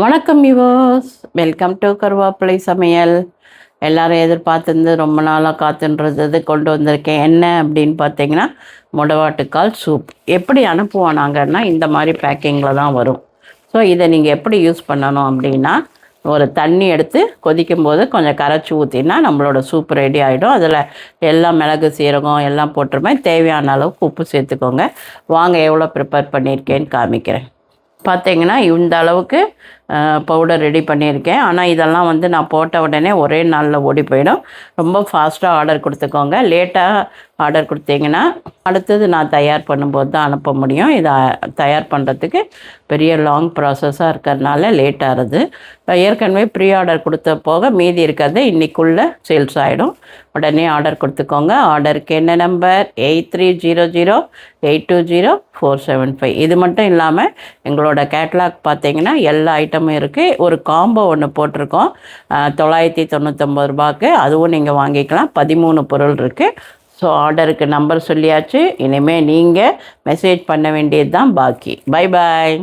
வணக்கம் yours welcome to கருவேப்பிலை சமையல். எல்லாரும் எதிர்பார்த்துருந்து ரொம்ப நாளாக காத்துன்றது கொண்டு வந்திருக்கேன். என்ன அப்படின்னு பார்த்தீங்கன்னா முடவாட்டுக்கால் சூப் எப்படி அனுப்புவோம் நாங்கன்னா இந்த மாதிரி பேக்கிங்கில் தான் வரும். ஸோ இதை நீங்கள் எப்படி யூஸ் பண்ணணும் அப்படின்னா ஒரு தண்ணி எடுத்து கொதிக்கும் போது கொஞ்சம் கரைச்சி ஊற்றினா நம்மளோட சூப் ரெடி ஆகிடும் அதில் எல்லாம் மிளகு சீரகம் எல்லாம் போட்டுருமே தேவையான அளவுக்கு உப்பு சேர்த்துக்கோங்க. வாங்க எவ்வளோ ப்ரிப்பேர் பண்ணியிருக்கேன்னு காமிக்கிறேன். பார்த்தீங்கன்னா இந்த அளவுக்கு பவுடர் ரெடி பண்ணியிருக்கேன். ஆனால் இதெல்லாம் வந்து நான் போட்ட உடனே ஒரே நாளில் ஓடி போயிடும். ரொம்ப ஃபாஸ்ட்டாக ஆர்டர் கொடுத்துக்கோங்க. லேட்டாக ஆர்டர் கொடுத்தீங்கன்னா அடுத்தது நான் தயார் பண்ணும்போது தான் அனுப்ப முடியும். இதை தயார் பண்ணுறதுக்கு பெரிய லாங் ப்ராசஸாக இருக்கிறதுனால லேட் ஆகுது. ஏற்கனவே ப்ரீ ஆர்டர் கொடுத்த போக மீதி இருக்கிறது இன்றைக்குள்ளே சேல்ஸ் ஆகிடும் உடனே ஆர்டர் கொடுத்துக்கோங்க. ஆர்டருக்கு என்ன number eight three zero zero eight two zero four seven five இது மட்டும் இல்லாமல் எங்களோட கேட்லாக் பார்த்தீங்கன்னா எல்லா ஐட்டம் ஐட்டமும் இருக்குது ஒரு காம்போ ஒன்று போட்டிருக்கோம். தொள்ளாயிரத்தி தொண்ணூத்தொம்பது ரூபாய்க்கு. அதுவும் நீங்கள் வாங்கிக்கலாம். பதிமூணு பொருள் இருக்குது ஸோ ஆர்டருக்கு நம்பர் சொல்லியாச்சு. இனிமேல் நீங்கள் மெசேஜ் பண்ண வேண்டியது தான் பாக்கி. Bye bye